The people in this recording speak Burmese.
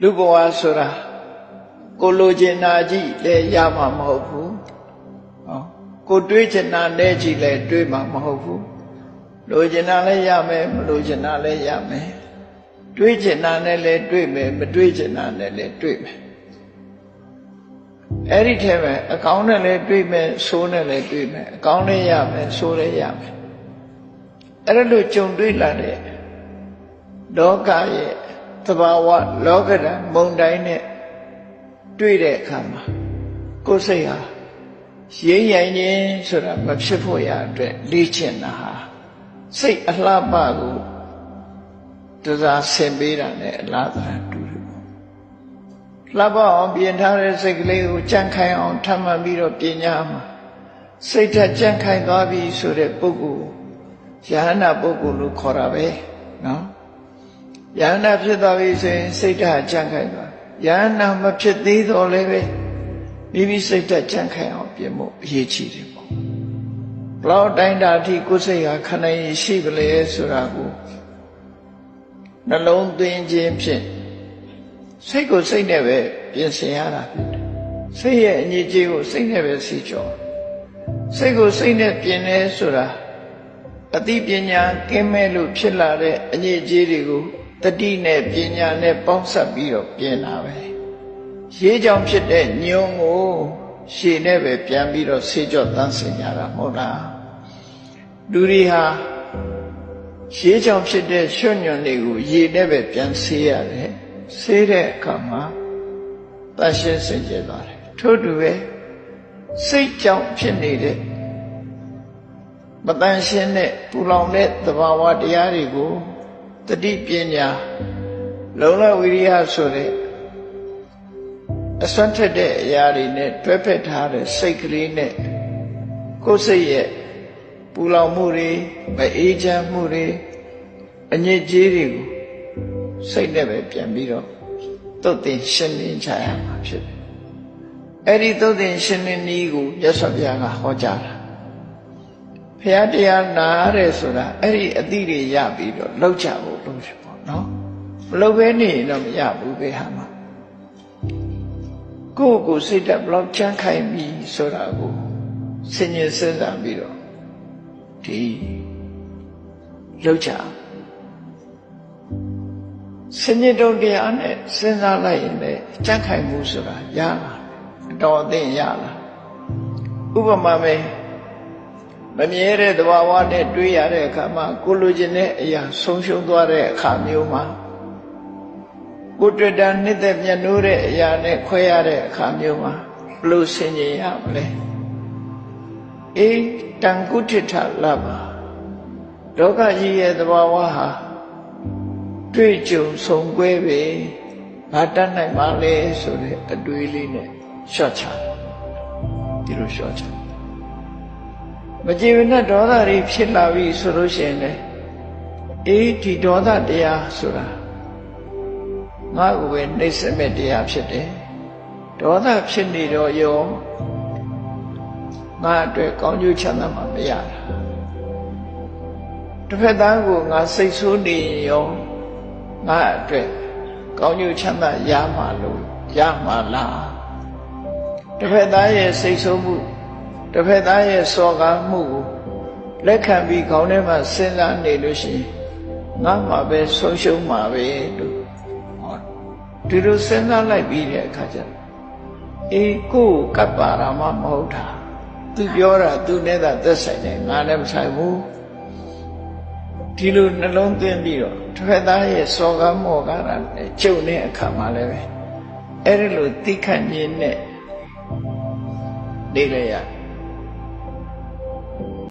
လူဘဝဆိုတာကိုလိုချင်တာကြီးလည်းရမှာမဟုတ်ဘူးဟောကိုတွေးချင်တာနဲ့ကြီးလည်းတွေးမှာမဟုတ်ဘူးလိုချင်တာလည်းရမယ်မလိုချင်တာလည်းရမယ်တွေးချင်တာနဲ့လည်းတွေးမယ်မတွေးချင်တာနဲ့လည်းတွေးမယ်အဲ့ဒီထဲမှာအကောင်းနဲ့လည်းတွေးမယ်ဆိုးနဲ့လည်းတွေးမယ်အကောင်းလည်းရမယ်ဆိုးလည်းရမယ်အဲ့ဒါလို့ကြုံတွေ့လာတဲ့လောကရဲ့ သဘာဝလောကဓာတ်မုန်တိုင်းနဲ့တွေ့တဲ့အခါမှာကိုယ်စိတ်ဟာရင်းရိုင်ခြင်းဆိုတာမဖြစ်ဖို့ရအတွက်လေ့ကျင့်တာဟာစိတ်အလှပကိုတစားဆင်ပေးတာနဲ့အလားတူတူတယ်ပေါ့လှပအောင်ပြင်ထားတဲ့စိတ်ကလေးကိုကြံ့ခိုင်အောင်ထပ်မှန်ပြီးတော့ပညာမှာစိတ်ဓာတ်ကြံ့ခိုင်သွားပြီဆိုတဲ့ပုဂ္ဂိုလ်ယဟနာပုဂ္ဂိုလ်လို့ခေါ်တာပဲနော် ယဟနာဖြစ်သွားပြီဆိုရင်စိတ်ဓာတ်ကြံ့ခိုင်သွားယဟနာမဖြစ်သေးတော့လည်းပဲမိမိစိတ်ဓာတ်ကြံ့ခိုင်အောင်ပြင်ဖို့အရေးကြီးတယ်ပေါ့ဘလောက်တိုင်းတာအထိကိုယ်စိတ်ဟာခဏရင်ရှိပလေဆိုတာကိုနှလုံးသွင်းခြင်းဖြင့်စိတ်ကိုစိတ်နဲ့ပဲပြင်ဆင်ရတာဖြစ်တယ်စိတ်ရဲ့အညစ်အကြေးကိုစိတ်နဲ့ပဲစီကျော်စိတ်ကိုစိတ်နဲ့ပြင်လဲဆိုတာအသိပညာကင်းမဲ့လို့ဖြစ်လာတဲ့အညစ်အကြေးတွေကို တတိနဲ့ပညာနဲ့ပေါင်းစပ်ပြီးတော့ပြင်လာပဲရေးကြောင်ဖြစ်တဲ့ညုံကိုရှည်နဲ့ပဲပြန်ပြီးတော့ဆေးကြော့တန်းစင်ကြတာမဟုတ်လားလူတွေဟာရေးကြောင်ဖြစ်တဲ့ရွှွညွန်တွေကိုရေနဲ့ပဲပြန်ဆေးရတယ်ဆေးတဲ့အခါမှာတန်ရှင်းစင်ကြယ်သွားတယ်ထို့တူပဲစိတ်ကြောင့်ဖြစ်နေတဲ့မတန်ရှင်းတဲ့ပူလောင်တဲ့သဘာဝတရားတွေကို တတိပညာလုံလဝိရိယဆိုတဲ့အစွမ်းထက်တဲ့အရာတွေနဲ့တွဲဖက်ထားတဲ့စိတ်ကလေးနဲ့ကိုယ်စိတ်ရဲ့ပူလောင်မှုတွေမအေးချမ်းမှုတွေအညစ်အကြေးတွေကိုစိတ်နဲ့ပဲပြန်ပြီးတော့သုတ်တင်ရှင်းလင်းချရမှာဖြစ်တယ်။အဲ့ဒီသုတ်တင်ရှင်းလင်းနည်းကိုမြတ်စွာဘုရားကဟောကြားတာ။ ဘုရားတရားနာရဲဆိုတာအဲ့ဒီအတိတွေရပြီးတော့လောက်ကြဖို့လို့ဖြစ်ပေါ့နော်။မလောက်ဘဲနေရင်တော့မရဘူးဘယ်ဟာမှ။ကိုယ့်ကိုယ်စိတ်တက်ဘလောက်ချမ်းခိုင်ပြီဆိုတာကိုဆင်ញင်စဉ်းစားပြီးတော့ဒီလောက်ကြစဉ္ညတုံတရားနဲ့စဉ်းစားလိုက်ရင်လည်းကြန့်ခိုင်မှုဆိုတာရလာအတော်အသင့်ရလာဥပမာပဲ မမြဲတဲ့သဘာဝနဲ့တွေးရတဲ့အခါမှာကိုလိုချင်တဲ့အရာဆုံးရှုံးသွားတဲ့အခါမျိုးမှာကိုတွေ့တာနှစ်သက်မြတ်နိုးတဲ့အရာနဲ့ခွဲရတဲ့အခါမျိုးမှာဘလို့ဆင်ញင်ရမလဲအေးတန်ကုဋ္ဌထလဘဒုက္ခကြီးရဲ့သဘာဝဟာတွေ့ကြုံဆုံကွဲပဲဘာတတ်နိုင်ပါလဲဆိုတဲ့အတွေးလေးနဲ့ရှော့ချဒီလိုရှော့ချ မကြည်ဝနဲ့ဒေါသတွေဖြစ်လာပြီဆိုလို့ရှိရင်လေအေးဒီဒေါသတရားဆိုတာငါ့ကိုပဲနှိမ့်စမဲ့တရားဖြစ်တယ်ဒေါသဖြစ်နေတော့ရောငါအတွက်ကောင်းကျိုးချမ်းသာမှာမရတာတစ်ဖက်သားကိုငါစိတ်ဆိုးနေရောငါအတွက်ကောင်းကျိုးချမ်းသာရမှာလို့ရမှာလားတစ်ဖက်သားရဲ့စိတ်ဆိုးမှု တစ်ဖက်သားရဲ့စော်ကားမှုကိုလက်ခံပြီးခေါင်းထဲမှာစဉ်းစားနေလို့ရှိရင်ငါမှာပဲဆုံးရှုံးမှာပဲလို့ဟောဒီလိုစဉ်းစားလိုက်ပြီးတဲ့အခါကျတော့အေးကိုယ်ကပ်ပါရမမဟုတ်တာသူပြောတာသူနဲ့သာသက်ဆိုင်တယ်ငါလည်းမဆိုင်ဘူးဒီလိုနှလုံးသွင်းပြီးတော့တစ်ဖက်သားရဲ့စော်ကားမော်ကားတာနဲ့ကျုံတဲ့အခါမှာလည်းပဲအဲ့ဒီလိုသိခန့်ခြင်းနဲ့နေရရ